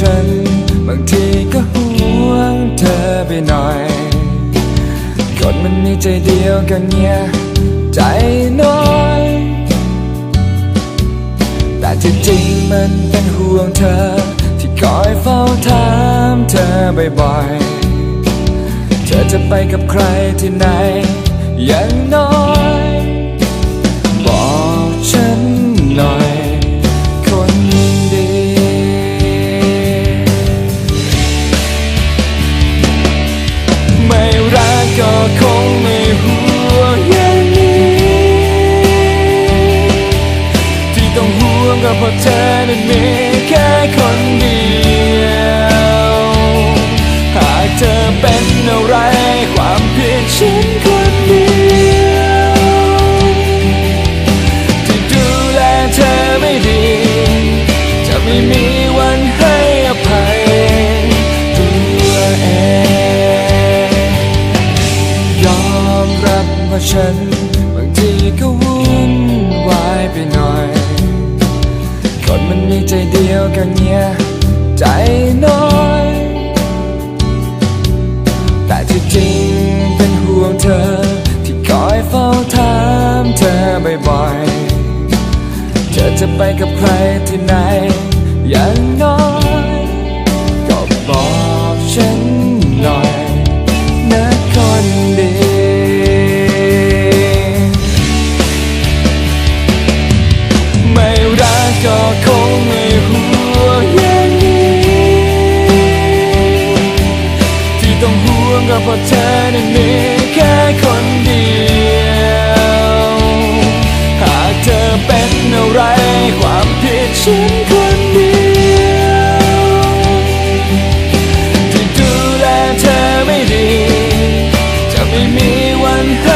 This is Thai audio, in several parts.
ฉัน บางทีก็ห่วงเธอไปหน่อย คนมันมีใจเดียวกันเนี่ย ใจน้อย แต่ที่จริงมันเป็นห่วงเธอ ที่คอยเฝ้าถามเธอบ่อยๆ เธอจะไปกับใครที่ไหนย่าง วันให้อภัยตัวเองยอมรับว่าฉันบางทีก็วุ่นวายไปหน่อย คนมันมีใจเดียวกันเนี่ยใจน้อย แต่ที่จริงเป็นห่วงเธอ ที่คอยเฝ้าถามเธอบ่อยๆเธอจะไปกับใครที่ไหนะเธอนั้นมีแค่คนเดียว หากเธอเป็นอะไรความผิดฉันคนเดียวที่ดูแลเธอไม่ดี จะไม่มีวันห้อ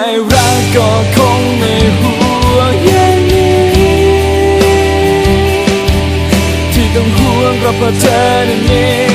ไม่รักก็คงไม่ห่วงอย่างนี้ ที่ต้องห่วงก็เพราะเธอนั้นมี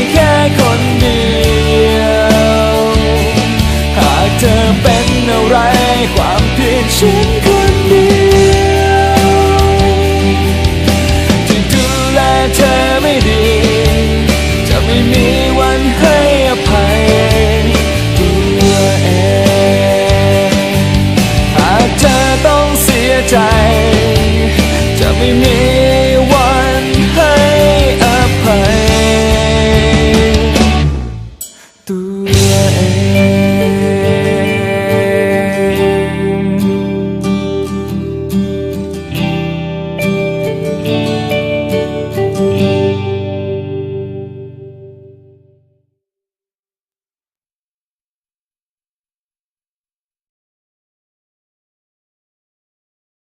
ห